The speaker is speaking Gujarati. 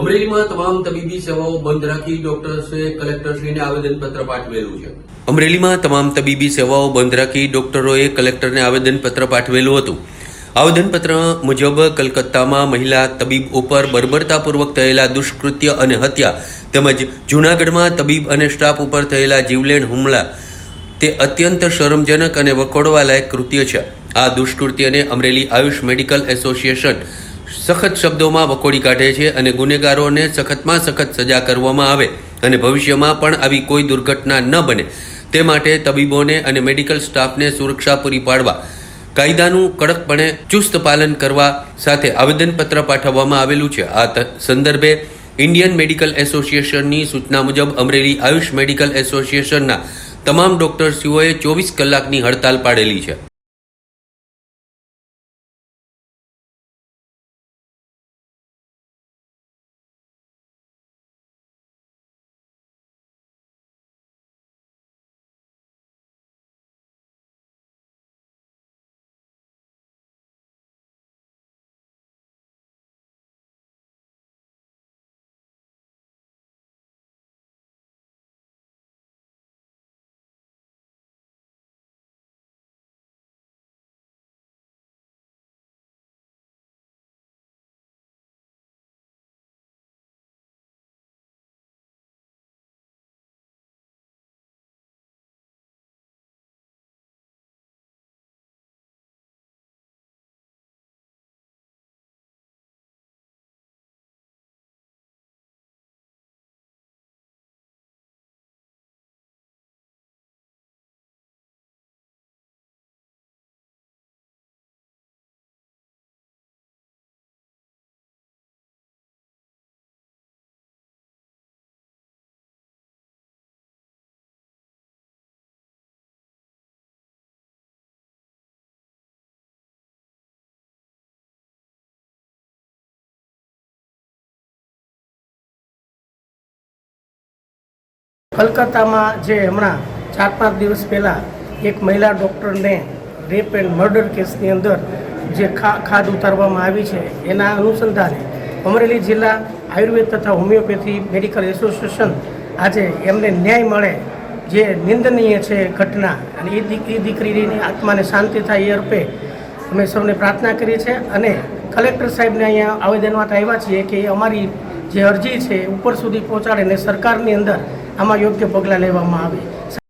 અમરેલીમાં તમામ તબીબી સેવાઓ બંધ રાખી ડોક્ટર્સે કલેક્ટરશ્રીને આવેદનપત્ર પાઠવેલું છે. અમરેલીમાં તમામ તબીબી સેવાઓ બંધ રાખી ડોક્ટરોએ કલેક્ટરને આવેદનપત્ર પાઠવેલું હતું. આવેદનપત્ર મુજબ કલકત્તામાં મહિલા તબીબ ઉપર બર્બરતાપૂર્વક થયેલા દુષ્કૃત્ય અને હત્યા તેમજ જૂનાગઢમાં તબીબ અને સ્ટાફ ઉપર થયેલા જીવલેણ હુમલા તે અત્યંત શરમજનક અને વખોડવાલાયક કૃત્ય છે. આ દુષ્કૃત્યને અમરેલી આયુષ મેડિકલ એસોસિએશન સખત શબ્દોમાં વખોડી કાઢે છે અને ગુનેગારોને સખતમાં સખત સજા કરવામાં આવે અને ભવિષ્યમાં પણ આવી કોઈ દુર્ઘટના ન બને. તે માટે તબીબોને અને મેડિકલ સ્ટાફને સુરક્ષા પૂરી પાડવા, કાયદાનું કડકપણે ચુસ્ત પાલન કરવા સાથે આવેદનપત્ર પાઠવવામાં આવેલું છે. આ સંદર્ભે ઇન્ડિયન મેડિકલ એસોસિએશનની સૂચના મુજબ અમરેલી આયુષ મેડિકલ એસોસિએશનના તમામ ડોક્ટર્સીઓએ ચોવીસ કલાકની હડતાલ પાડેલી છે. કલકત્તામાં જે હમણાં ચાર પાંચ દિવસ પહેલાં એક મહિલા ડૉક્ટરને રેપ એન્ડ મર્ડર કેસની અંદર જે ખા ખાદ ઉતારવામાં આવી છે, એના અનુસંધાને અમરેલી જિલ્લા આયુર્વેદ તથા હોમિયોપેથી મેડિકલ એસોસિએશન આજે એમને ન્યાય મળે જે નિંદનીય છે ઘટના અને એ દીકરી દીકરીની આત્માને શાંતિ થાય એ અર્પે અમે સૌને પ્રાર્થના કરીએ છીએ અને કલેક્ટર સાહેબને અહીંયા આવેદન માટે આવ્યા છીએ કે અમારી જે અરજી છે ઉપર સુધી પહોંચાડે ને સરકારની અંદર આમાં યોગ્ય પગલાં લેવામાં આવે.